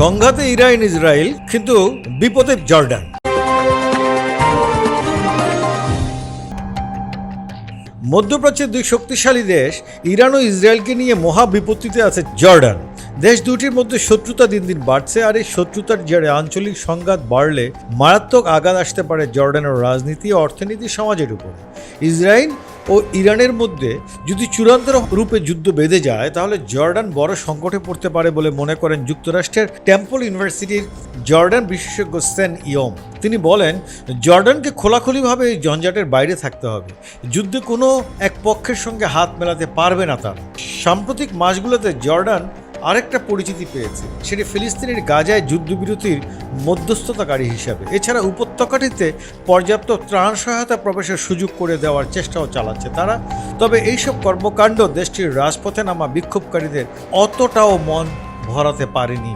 সংঘাতে Iran, Israel, কিন্তু বিপদে জর্ডান। মধ্যপ্রাচ্যের দুই শক্তিশালী দেশ, ইরান ও ইসরায়েলকে নিয়ে মহা বিপত্তিতে আছে জর্ডান। দেশ দুটির মধ্যে শত্রুতা দিন দিন বাড়ছে, আর এই শত্রুতার জেরে আঞ্চলিক সংঘাত বাড়লে মারাত্মক আঘাত আসতে পারে জর্ডানের রাজনীতি অর্থনীতি সমাজের উপরে। ইসরায়েল ও ইরানের মধ্যে যদি চূড়ান্ত রূপে যুদ্ধ বেঁধে যায়, তাহলে জর্ডান বড় সংকটে পড়তে পারে বলে মনে করেন যুক্তরাষ্ট্রের টেম্পল ইউনিভার্সিটির জর্ডান বিশেষজ্ঞ সেন ইয়ম তিনি বলেন, জর্ডানকে খোলাখুলিভাবে এই জঞ্জাটের বাইরে থাকতে হবে। যুদ্ধে কোনো এক পক্ষের সঙ্গে হাত মেলাতে পারবে না তারা। সাম্প্রতিক মাসগুলোতে জর্ডান আরেকটা পরিচিতি পেয়েছে। সেটি ফিলিস্তিনের গাজায় যুদ্ধবিরতির মধ্যস্থতাকারী হিসাবে। এছাড়া উপত্যকাটিতে পর্যাপ্ত ত্রাণ সহায়তা প্রবেশের সুযোগ করে দেওয়ার চেষ্টাও চালাচ্ছে তারা। তবে এইসব কর্মকাণ্ড দেশটির রাজপথে নামা বিক্ষোভকারীদের অতটাও মন ভরাতে পারেনি।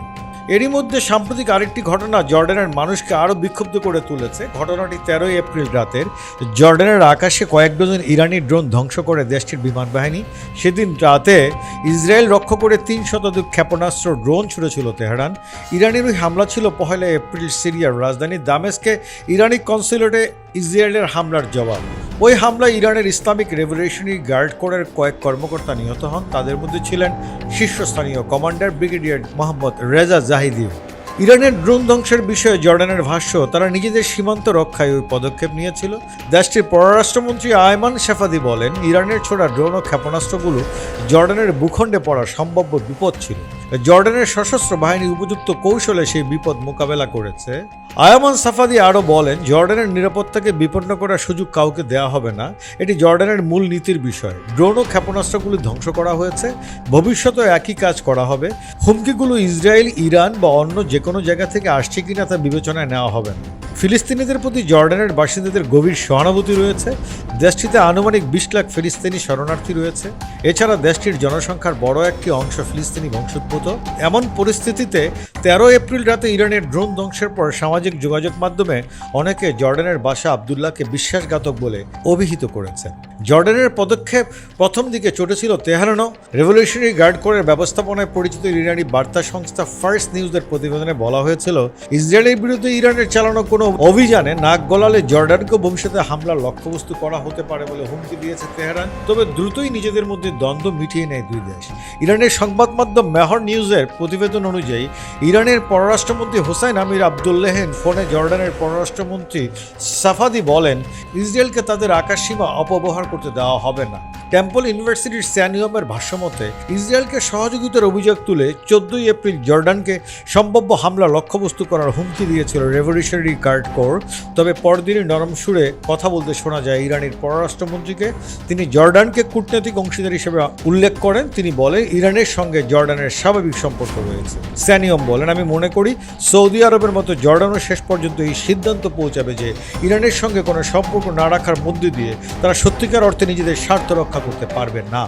এরই মধ্যে সাম্প্রতিক আরেকটি ঘটনা জর্ডানের মানুষকে আরও বিক্ষুব্ধ করে তুলেছে। ঘটনাটি তেরোই এপ্রিল রাতের জর্ডানের আকাশে কয়েক ডজন ইরানি ড্রোন ধ্বংস করে দেশটির বিমান বাহিনী। সেদিন রাতে ইসরায়েল রক্ষ করে তিন শতাধিক ক্ষেপণাস্ত্র ড্রোন ছুড়েছিল তেহরান। ইরানের ওই হামলা ছিল পহেলা এপ্রিল সিরিয়ার রাজধানী দামেস্কে। ইরানি কনসুলেটে ইসরায়েলের হামলার জবাব। ওই হামলায় ইরানের ইসলামিক রেভলিউশনারি গার্ড কোরের কয়েক কর্মকর্তা নিহত হন। তাদের মধ্যে ছিলেন শীর্ষস্থানীয় কমান্ডার ব্রিগেডিয়ার মোহাম্মদ রেজা জাহিদিও। ইরানের ড্রোন ধ্বংসের বিষয়ে জর্ডানের ভাষ্য, তারা নিজেদের সীমান্ত রক্ষায় ওই পদক্ষেপ নিয়েছিল। দেশটির পররাষ্ট্রমন্ত্রী আয়মান শেফাদি বলেন, ইরানের ছোড়া ড্রোন ও ক্ষেপণাস্ত্রগুলো জর্ডানের ভূখণ্ডে পড়ার সম্ভাব্য বিপদ ছিল। জর্ডানের সশস্ত্র বাহিনী উপযুক্ত কৌশলে সেই বিপদ মোকাবেলা করেছে। আয়ামান সাফাদি আরও বলেন, জর্ডানের নিরাপত্তাকে বিপন্ন করার সুযোগ কাউকে দেয়া হবে না। এটি জর্ডানের মূল নীতির বিষয়। ড্রোন ও ক্ষেপণাস্ত্রগুলি ধ্বংস করা হয়েছে। ভবিষ্যতেও একই কাজ করা হবে। হুমকিগুলো ইসরায়েল, ইরান বা অন্য যে কোনো জায়গা থেকে আসছে কিনা তা বিবেচনায় নেওয়া হবে না। ফিলিস্তিনিদের প্রতি জর্ডানের বাসিন্দাদের গভীর সহানুভূতি রয়েছে। দেশটিতে আনুমানিক বিশ লাখ ফিলিস্তিনি শরণার্থী রয়েছে। এছাড়া দেশটির জনসংখ্যার বড় একটি অংশ ফিলিস্তিনি বংশোদ্ভূত। এমন পরিস্থিতিতে তেরো এপ্রিল রাতে ইরানের ড্রোন ধ্বংসের পর সামাজিক যোগাযোগ মাধ্যমে অনেকে জর্ডানের বাসা আবদুল্লাহকে বিশ্বাসঘাতক বলে অভিহিত করেছেন। জর্ডানের পদক্ষেপ প্রথম দিকে চটেছিল তেহরানও। রেভলিউশনারি গার্ড কোরের ব্যবস্থাপনায় পরিচিত ইরানি বার্তা সংস্থা ফার্স্ট নিউজের প্রতিবেদনে বলা হয়েছিল, ইসরায়েলের বিরুদ্ধে ইরানের চালানো কোনো অভিযানে নাক গলালে জর্ডানকে ভবিষ্যতে হামলার লক্ষ্যবস্তু করা হতে পারে বলে হুমকি দিয়েছে তেহরান। তবে দ্রুতই নিজেদের মধ্যে দ্বন্দ্ব মিটিয়ে নেয় দুই দেশ। ইরানের সংবাদ মাধ্যম মেহর নিউজের প্রতিবেদন অনুযায়ী, ইরানের পররাষ্ট্রমন্ত্রী হোসাইন আমির আবদুল্লেহেন ফোনে জর্ডানের পররাষ্ট্রমন্ত্রী সাফাদি বলেন, ইসরায়েলকে তাদের আকাশসীমা অপব্যবহার করতে দেওয়া হবে না। টেম্পল ইউনিভার্সিটির স্যানিয়মের ভাষ্যমতে, ইসরায়েলকে সহযোগিতার অভিযোগ তুলে চোদ্দই এপ্রিল জর্ডানকে সম্ভাব্য হামলা লক্ষ্যবস্তু করার হুমকি দিয়েছিল রেভলিউশনারি গার্ড কোর। তবে পরদিনই নরম সুরে কথা বলতে শোনা যায়, ইরানের পররাষ্ট্রমন্ত্রীকে। তিনি জর্ডানকে কূটনৈতিক অংশীদার হিসেবে উল্লেখ করেন। তিনি বলেন, ইরানের সঙ্গে জর্ডানের স্বাভাবিক সম্পর্ক রয়েছে। স্যানিয়ম বলেন, আমি মনে করি সৌদি আরবের মতো জর্ডানও শেষ পর্যন্ত এই সিদ্ধান্ত পৌঁছাবে যে ইরানের সঙ্গে কোনো সম্পর্ক না রাখার মধ্যে দিয়ে তারা সত্যিকার অর্থে নিজেদের স্বার্থ রক্ষা করতে পারবে না।